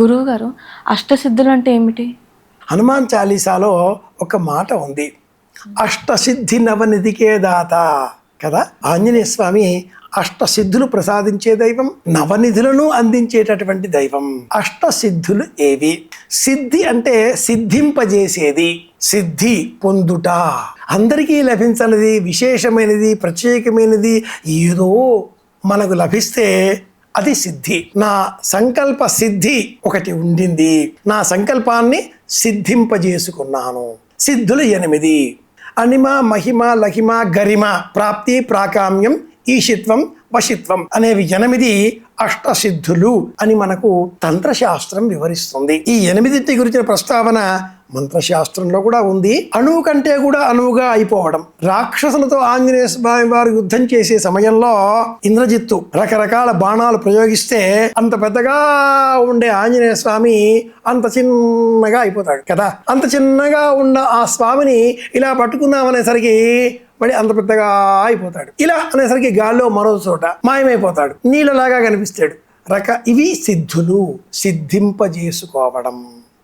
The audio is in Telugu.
గురువు గారు అష్టసిద్ధులు అంటే ఏమిటి హనుమాన్ చాలీసాలో ఒక మాట ఉంది. అష్టసిద్ధి నవనిధికే దాత. కదా? ఆంజనేయ స్వామి అష్టసిద్ధులు ప్రసాదించే దైవం నవనిధులను అందించేటటువంటి దైవం. అష్టసిద్ధులు ఏవి? సిద్ధి అంటే సిద్ధింపజేసేది సిద్ధి పొందుట. అందరికీ లభించనిది విశేషమైనది ప్రత్యేకమైనది ఏదో మనకు లభిస్తే అది సిద్ధి. నా సంకల్ప సిద్ధి ఒకటి ఉండింది. నా సంకల్పాన్ని సిద్ధింపజేసుకున్నాను. సిద్ధులు ఎనిమిది. అనిమ మహిమ లహిమ గరిమ ప్రాప్తి ప్రాకామ్యం ఈశిత్వం వశిత్వం అనేవి ఎనిమిది అష్టసిద్ధులు అని మనకు తంత్రశాస్త్రం వివరిస్తుంది. ఈ ఎనిమిదింటి గురించిన ప్రస్తావన మంత్రశాస్త్రంలో కూడా ఉంది. అణువు కంటే కూడా అణువుగా అయిపోవడం. రాక్షసులతో ఆంజనేయ స్వామి వారు యుద్ధం చేసే సమయంలో ఇంద్రజిత్తు రకరకాల బాణాలు ప్రయోగిస్తే అంత పెద్దగా ఉండే ఆంజనేయ స్వామి అంత చిన్నగా అయిపోతాడు కదా. అంత చిన్నగా ఉన్న ఆ స్వామిని ఇలా పట్టుకుందామనేసరికి మళ్ళీ అంత పెద్దగా అయిపోతాడు. ఇలా అనేసరికి గాల్లో మరో చోట మాయమైపోతాడు. నీళ్ళలాగా కనిపిస్తాడు. రక ఇవి సిద్ధులు. సిద్ధింపజేసుకోవడం.